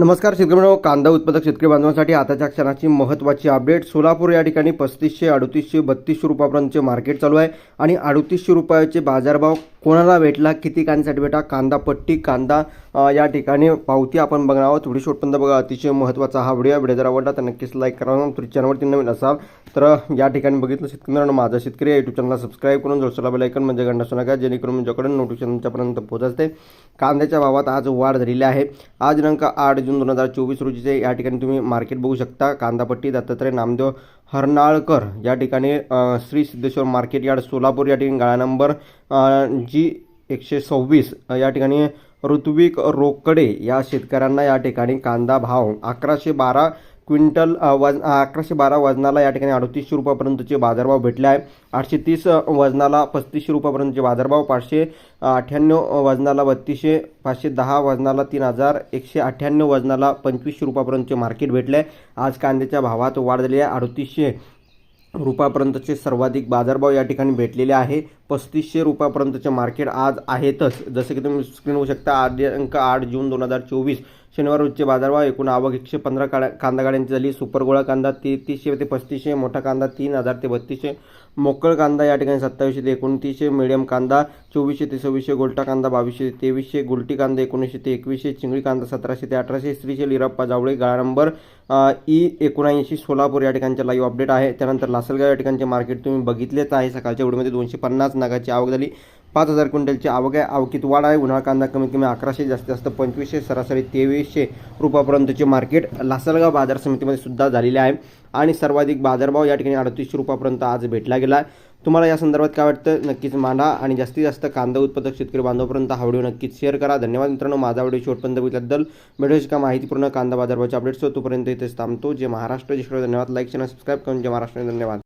नमस्कार शेतकरी कांदा उत्पादक शेतकरी बांधवांसाठी आताच्या क्षणाची महत्त्वाची अपडेट. सोलापूर या ठिकाणी पस्तीसशे अडतीसशे बत्तीसशे रुपयापर्यंतचे मार्केट चालू आहे आणि अडतीसशे रुपयाचे बाजारभाव कोणाला भेटला किती कांद्यासाठी भेटा कांदा पट्टी कांदा या ठिकाणी पावती आपण बघणार आहोत. व्हिडिओ शॉटपर्यंत बघा अतिशय महत्त्वाचा हा व्हिडिओ व्हिडिओ जर आवडला तर नक्कीच लाईक करा. तुम्ही चॅनलवरती नवीन असाल तर या ठिकाणी बघितलं शेतकऱ्यांना माझा शेतकरी यूट्यूब चॅनलला सबस्क्राईब करून जोडसला बेलायकन म्हणजे घंटा असू नका जेणेकरून माझ्याकडून नोटिफिकेशनच्यापर्यंत पोहोचते. कांद्याच्या भावात आज वाढ झालेली आहे. आज दिनांक आठ जून दोन हजार चोवीस रोजीचे या ठिकाणी तुम्ही मार्केट बघू शकता. कांदापट्टी दत्तात्रय नामदेव हरनाळकर. या ठिकाणी श्री सिद्धेश्वर मार्केट यार्ड सोलापूर या ठिकाणी गाळा नंबर जी एकशे सव्वीस या ठिकाणी ऋत्विक रोकडे या शेतकऱ्यांना या ठिकाणी कांदा भाव अकराशे बारा क्विंटल वज अकराशे बारा वजनाला या ठिकाणी अडतीसशे रुपयापर्यंतचे बाजारभाव भेटले आहे. आठशे तीस वजनाला पस्तीसशे रुपयापर्यंतचे बाजारभाव पाचशे अठ्ठ्याण्णव वजनाला बत्तीसशे पाचशे दहा वजनाला तीन हजार एकशे अठ्ठ्याण्णव वजनाला पंचवीसशे रुपयापर्यंतचे मार्केट भेटले आहे. आज कांद्याच्या भावात वाढ झाली आहे. अडतीसशे रुपयापर्यंतचे सर्वाधिक बाजारभाव या ठिकाणी भेटलेले आहे. पस्तीसशे रुपयापर्यंतचे मार्केट आज आहेतच. जसं की तुम्ही स्क्रीन होऊ शकता आठ अंक आठ जून दोन हजार चोवीस शनिवार रोजचे बाजारभाव एकूण आवक एकशे पंधरा काळ्या कांदा गाड्यांची झाली. सुपर गोळा कांदा तेहतीसशे ते पस्तीसशे मोठा कांदा तीन हजार ते बत्तीसशे मोकळ कांदा या ठिकाणी सत्तावीसशे ते एकोणतीसशे मिडियम कांदा चोवीसशे ते सव्वीसशे गोल्टा कांदा बावीसशे ते तेवीसशे गुलटी कांदा एकोणीसशे ते एकवीसशे चिंगळी कांदा सतराशे ते अठराशे श्रीशे लिरप्पा जावळे गाळा नंबर ई एकोणऐंशी सोलापूर या ठिकाणचे लाईव्ह अपडेट आहे. त्यानंतर लासलगाव या ठिकाणचे मार्केट तुम्ही बघितलेच आहे. सकाळच्या वेळेमध्ये दोनशे पन्नास नागाची आवक झाली. पाच हजार क्विंटलची आवक आहे. आवकीत वाढ आहे. उन्हाळा कांदा कमीत कमी अकराशे जास्तीत जास्त पंचवीसशे सरासरी तेवीसशे रुपयापर्यंतचे मार्केट लासलगाव बाजार समितीमध्ये सुद्धा झालेले आहे. आणि सर्वाधिक बाजारभाव या ठिकाणी अडतीसशे रुपयापर्यंत आज भेटला गेला आहे. तुम्हाला या संदर्भात काय वाटतं? नक्कीच मांडा. आणि जास्तीत जास्त कांदा उत्पादक शेतकरी बांधवापर्यंत हा व्हिडिओ नक्कीच शेअर करा. धन्यवाद मित्रांनो. माझा व्हिडिओ शेवटपर्यंत बघितल्याबद्दल व्हिडिओची का माहितीपूर्ण कांदा बाजारभावचे अपडेट्स तोपर्यंत इथेच थांबतो. जे महाराष्ट्र. जिकडे धन्यवाद. लाईक चॅनल सबस्क्राईब करून जे महाराष्ट्र. धन्यवाद.